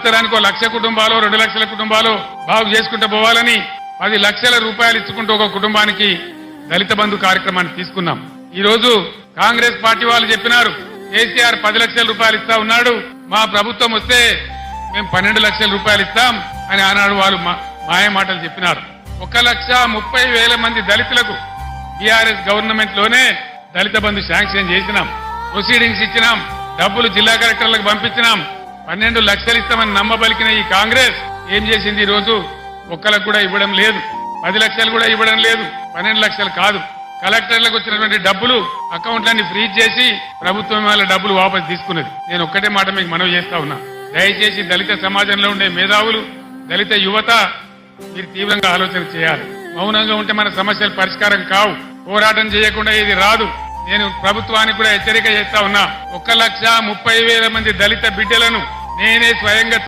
సంవత్సరానికి ఒక లక్ష కుటుంబాలు రెండు లక్షల కుటుంబాలు బాగు చేసుకుంటూ పోవాలని పది లక్షల రూపాయలు ఇచ్చుకుంటూ ఒక కుటుంబానికి దళిత బంధు కార్యక్రమాన్ని తీసుకున్నాం. ఈ రోజు కాంగ్రెస్ పార్టీ వాళ్ళు చెప్పినారు కేసీఆర్ పది లక్షల రూపాయలు ఇస్తా ఉన్నాడు మా ప్రభుత్వం వస్తే మేము పన్నెండు లక్షల రూపాయలు ఇస్తాం అని ఆనాడు వాళ్ళు మా- మాయ మాటలు చెప్పినారు. ఒక లక్ష ముప్పై వేల మంది దళితులకు టిఆర్ఎస్ గవర్నమెంట్లోనే దళిత బంధు శాంక్షన్ చేసినాం. ప్రొసీడింగ్స్ ఇచ్చినాం. డబ్బులు జిల్లా కలెక్టర్లకు పంపించినాం. పన్నెండు లక్షలు ఇస్తామని నమ్మబలికిన ఈ కాంగ్రెస్ ఏం చేసింది ఈ రోజు ఒక్కలకు కూడా ఇవ్వడం లేదు. పది లక్షలు కూడా ఇవ్వడం లేదు. పన్నెండు లక్షలు కాదు. కలెక్టర్లకు వచ్చినటువంటి డబ్బులు అకౌంట్లన్నీ ఫ్రీజ్ చేసి ప్రభుత్వం వాళ్ళ డబ్బులు వాపసు తీసుకున్నది. నేను ఒక్కటే మాట మీకు మనవి చేస్తా ఉన్నా. దయచేసి దళిత సమాజంలో ఉండే మేధావులు దళిత యువత మీరు తీవ్రంగా ఆలోచన చేయాలి. మౌనంగా ఉంటే మన సమస్యలు పరిష్కారం కావు. పోరాటం చేయకుండా ఇది రాదు. నేను ప్రభుత్వానికి కూడా హెచ్చరిక చేస్తా ఉన్నా. ఒక లక్ష ముప్పై వేల మంది దళిత బిడ్డలను నేనే స్వయంగా